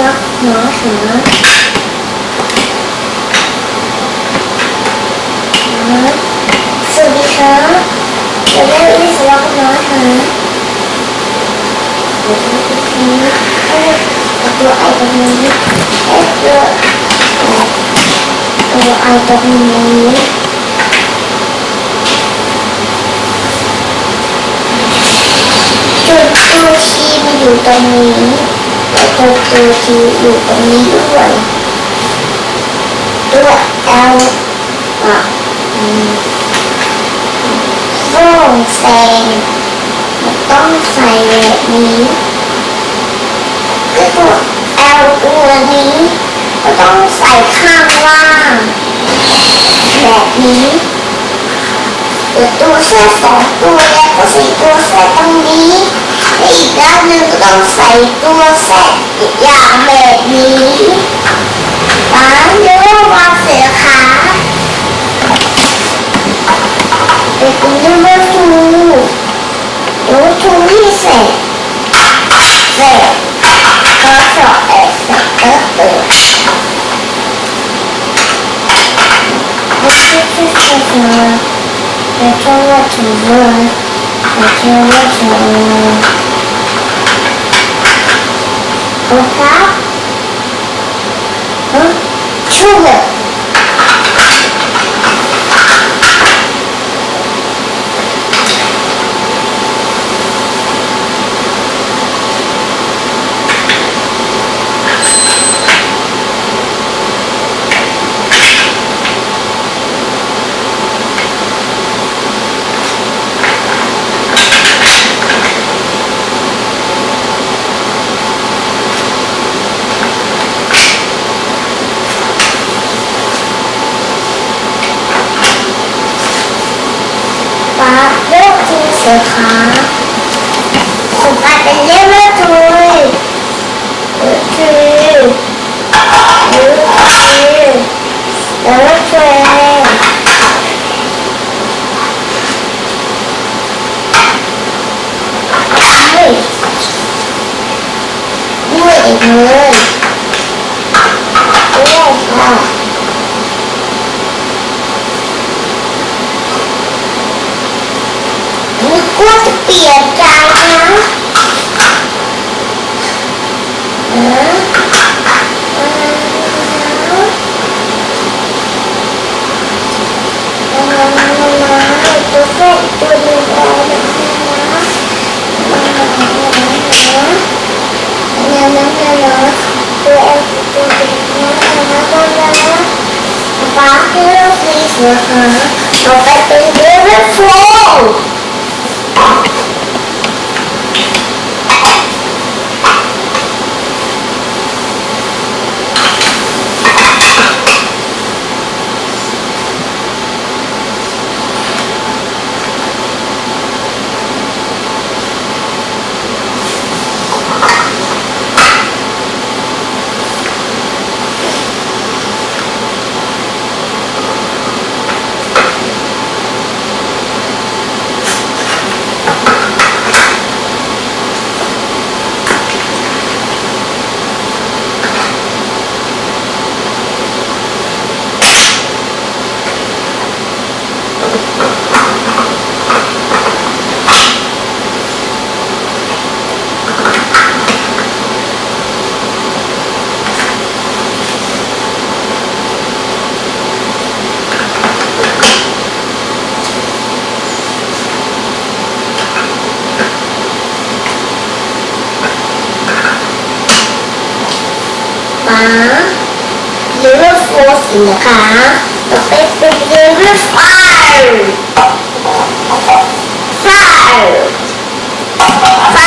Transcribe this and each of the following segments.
รักหมาหาสวัสดีครับจะได้วิศวกรรมหาเดี๋ยวนี้เอาตัวไอตรงนี้เอาตัวตัวไอตรงนี้จุดตัวชีมันอยู่ตรงนี้ แล้วตัวตัวชีอยู่ตรงนี้ด้วยตัว L อะอืมโซ่แซงต้องใส่แบบนี้แล้วตัว L ตัวนี้ ก็ต้องใส่ข้างล่างแบบนี้ตัวแทรกสองตัวแล้วก็ใส่ตัวแทรกตรงนี้และอีกด้านหนึ่งก็ ต้องใส่ตัวแทรกอีกอย่างแบบนี้ป้าเยอะวาเสียขาเด็กคนนี้มาดูเดี๋ยวชูนี่เสร็จเสร็จก็สอบเอกเสร็จก็เปิดไม่ใช่ที่สุดนะแต่แค่ว่าถึงเลยแต่ค่ว่าถึงเลยโอ้ครับฮะชูเลย ป๊าเลื อกทีเสือขาสุดท้ายเป็นเลือกทุยเลือกทีเลือกทีเลือกทีเฮ้ยด้วยอีกเลยด้วยค่ะ นึกว่าจะเปลี่ยนใจนะเออเออเออตัวแค่อีกตัวหนึ่งแล้วนะนะนะนะตัวเอลตัวหนึ่งนะนะนะนะ ฟ้าให้เราสีเสือหาต่อไป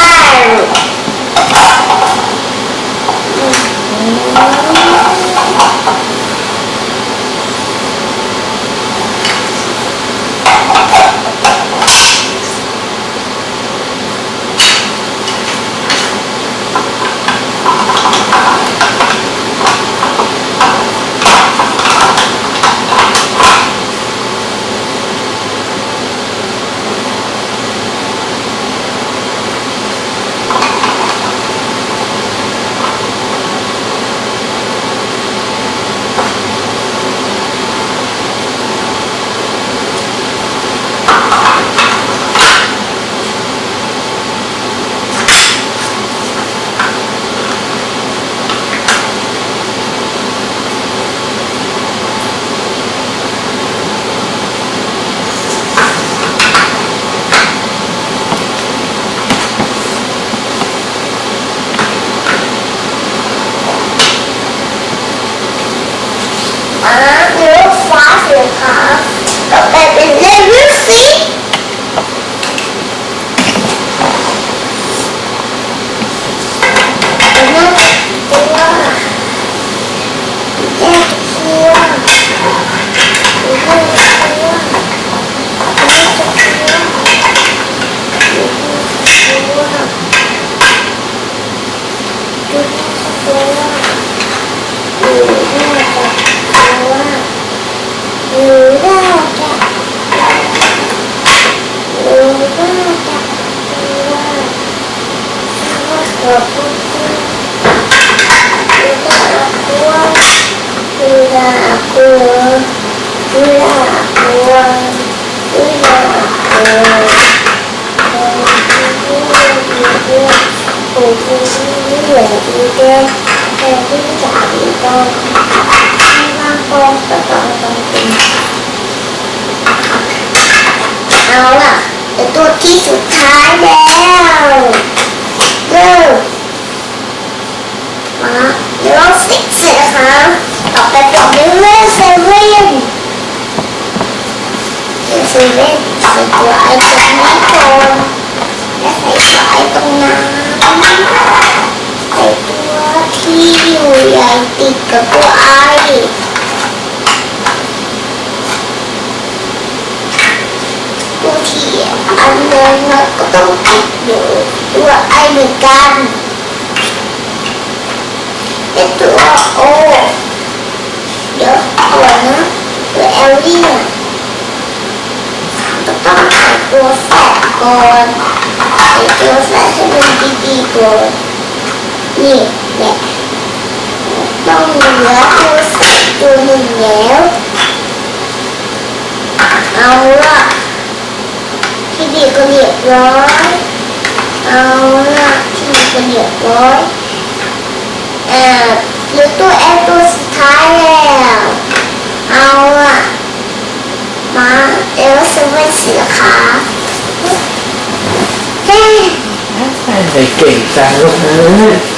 เลี้ยวฟ้าเสียขาต่อไปเป็นเลเวลสี่ นี่เหลืออีกเดียวแต่ที่จะอีกต้องให้ร่างกองก็ต้องต้องเป็นเอาล่ะเป็นตัวที่สุดท้ายแล้วเริ่มมาเดี๋ยวเราสิเสร็จนะคะต่อไปเป็นเรื่องเซเว่นเซเว่นใส่ตัวไอ้ตรงนี้ก่อนและใส่ตัวไอ้ตรงนั้นใส่ ตัวที่อยู่ใหญ่ติดกับตัวไอ้ตัวที่อันเดินก็ต้องติดอยู่ตัวไอเหมือนกันแต่ตัวโอเดี๋ยวตัวนะตัวเอลลี่เนี่ยก็ต้องตัวแฟดก่อนตัวแฟดให้มันดีๆก่อน นี่แหละต้องเหลือตัวแฟดตัวหนึ่งแล้วเอาละที่ดีก็เรียบร้อยเอาละที่ดีก็เรียบร้อยเอ่อเหลือตัวแอลตัวสุดท้ายแล้วเอาละมาเอลเซเว่นสีขาเฮ้เก่งจังลูกเอ้ย